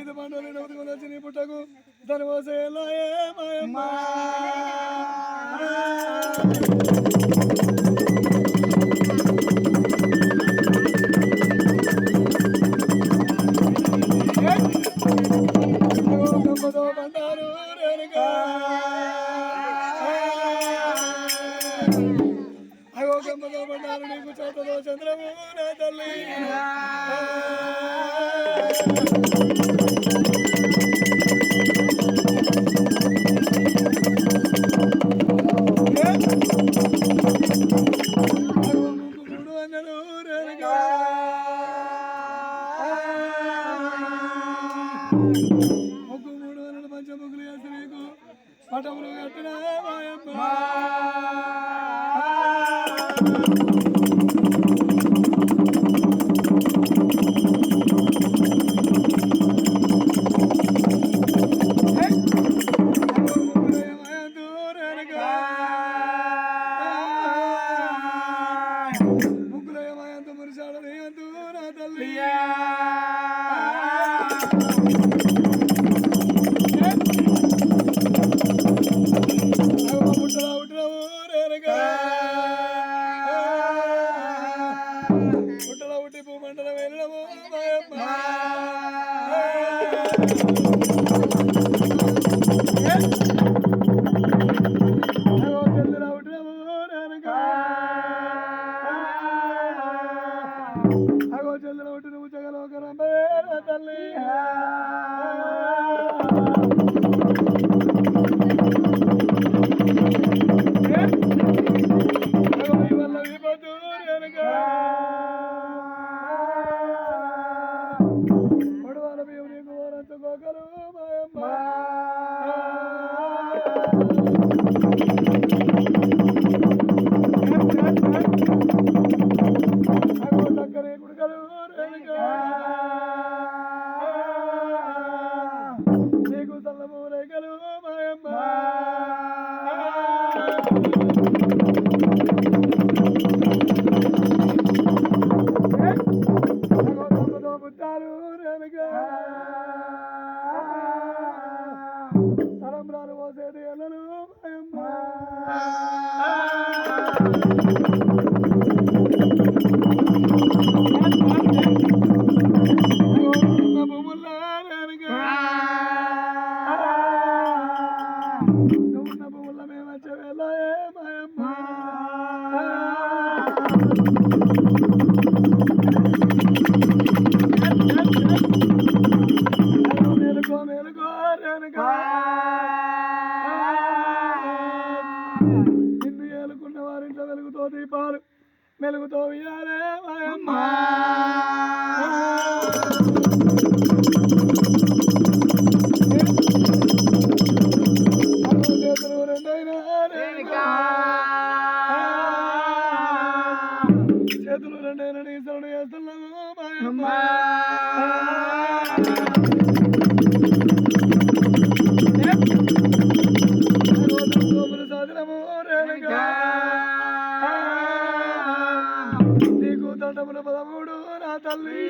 ఐదు పండుగలు ఎనిమిది వచ్చి నీ పుట్టకు దాని పోసేలాయే మాయమ్మ? గంపతో బండారు ముగ్గు మూడు వందల పంచ ముగ్గులు వేసి నీకు పటములు కట్టిన మాయమ్మ ముగ్గులయమాయంత మురిశాడు నీయంతు నా తల్లి. పుట్టరా పుట్టరావు రేనగా పుట్టరా పుట్టి భూమండలం వెళ్ళడము మాయమ్మ అగో చెల్లిరా పుట్టరావు రేనగా రేణుగా నీకు చల్లము రేఖలు మాయమ్మ అగో తలంబ్రాలు పోసేటి ఎల్లలు మాయమ్మ దీపాలు వెలుగుతో ఇయ్యాలే మాయమ్మ. చేతులు రెండైనా చేస్తున్నాము మాయమ్మ. పదమూడు నా తల్లి.